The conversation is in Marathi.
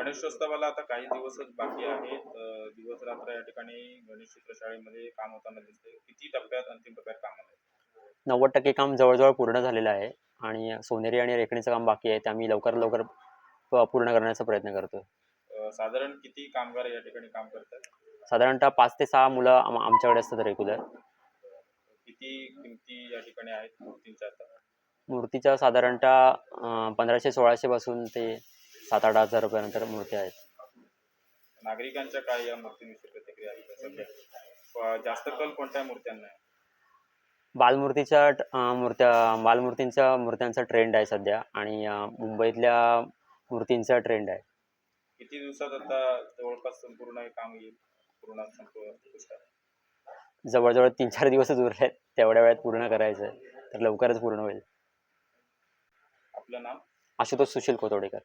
गणेशोत्सवाला आता काही दिवसच बाकी आहेत. दिवस रात्र या ठिकाणी गणेश चित्रशाळेमध्ये काम होताना दिसते किती टप्प्यात अंतिम टप्प्यात काम आहे नव्वद टक्के काम जवळजवळ पूर्ण झालेलं आहे. आणि सोनेरी आणि रेखणीचं काम बाकी आहे. ते आम्ही लवकर लवकर प- पूर्ण करण्याचा प्रयत्न करतो अं, साधारण किती कामगार या ठिकाणी काम करतात? साधारणतः पाच ते सहा मुलं आम आमच्याकडे असतात रेग्युलर किती किमती या ठिकाणी आहेत? मूर्तींच्या आता मूर्तीच्या साधारणतः अं, पंधराशे सोळाशेपासून ते सात आठ हजार रुपयानंतर मूर्ती आहेत. नागरिकांच्या काय या मूर्तींविषयी प्रतिक्रिया आहेत सध्या? प- जास्त कल कोणत्या मूर्त्यांना आहे? बालमूर्तीच्या ट- अं, मूर्त्या बालमूर्तींच्या मूर्त्यांचा ट्रेंड आहे सध्या आणि अं, मुंबईतल्या मूर्तींचा ट्रेंड आहे. किती दिवसात आता जवळपास संपूर्ण हे काम येईल? पूर्ण संपूर्ण जवळजवळ तीन चार दिवसच उरले आहेत. तेवढ्या वेळात पूर्ण करायचं आहे. तर लवकरच पूर्ण होईल. आपलं नाव? आशुतोष सुशील कोतोडेकर.